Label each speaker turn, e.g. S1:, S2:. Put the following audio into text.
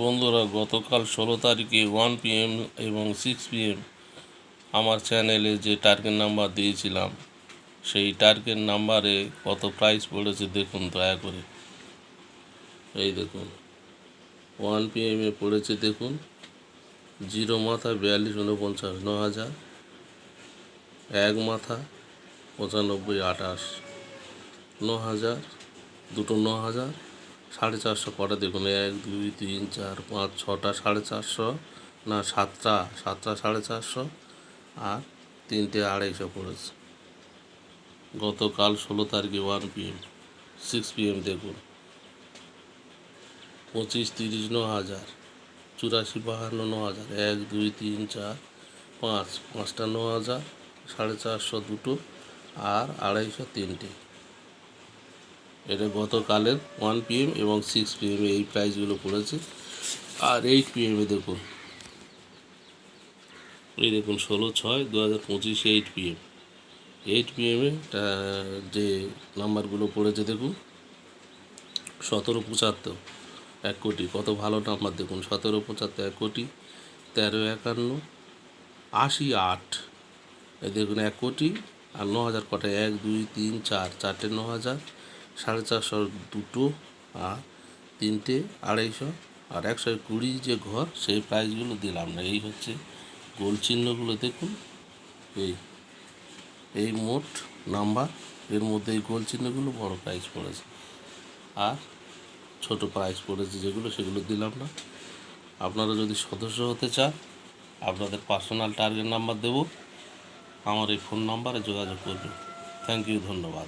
S1: বন্ধুরা, গতকাল ষোলো তারিখে ওয়ান পিএম এবং সিক্স পিএম আমার চ্যানেলে যে টার্গেট নাম্বার দিয়েছিলাম, সেই টার্গেট নাম্বারে কত প্রাইস পড়েছে দেখুন, দয়া করে। এই দেখুন, ওয়ান পিএমে পড়েছে দেখুন, জিরো মাথা বিয়াল্লিশ উনপঞ্চাশ, ন হাজার, এক মাথা পঁচানব্বই আঠাশ, ন হাজার, দুটো ন হাজার সাড়ে চারশো কটা দেখুন, এক, দুই, তিন, চার, পাঁচ, ছটা, সাড়ে চারশো, না, সাতটা সাতটা সাড়ে চারশো, আর তিনটে আড়াইশো পড়েছে। গতকাল ষোলো তারিখে ওয়ান পিএম সিক্স পিএম দেখুন। পঁচিশ, তিরিশ, ন হাজার, চুরাশি, বাহান্ন, ন হাজার, এক, দুই, তিন, চার, পাঁচ, পাঁচটা, ন হাজার, সাড়ে চারশো দুটো, আর আড়াইশো তিনটে। এটা গতকালের ওয়ান পিএম এবং সিক্স পিএমে এই প্রাইসগুলো পড়েছে। আর এইট পিএমে দেখুন। এই দেখুন, ষোলো ছয় দু হাজার পঁচিশে এইট পিএম এইট পিএমে যে নাম্বারগুলো পড়েছে দেখুন, সতেরো পঁচাত্তর, এক কোটি। কত ভালো নাম্বার দেখুন, সতেরো পঁচাত্তর, এক কোটি। তেরো একান্ন, আশি আট। দেখুন, এক কোটি। আর ন হাজার কটা? এক, দুই, তিন, চার। চারটে ন হাজার। সাড়ে চারশো দুটো আর তিনটে, আড়াইশো আর একশো কুড়ি যে ঘর, সেই প্রাইসগুলো দিলাম না। এই হচ্ছে গোল চিহ্নগুলো দেখুন। এই এই মোট নাম্বার এর মধ্যে এই গোল চিহ্নগুলো বড় প্রাইস পড়েছে। আর ছোট প্রাইস পড়েছে যেগুলো, সেগুলো দিলাম না। আপনারা যদি সদস্য হতে চান, আপনাদের পার্সোনাল টার্গেট নাম্বার দেবো। আমার এই ফোন নাম্বারে যোগাযোগ করবেন। থ্যাংক ইউ ধন্যবাদ।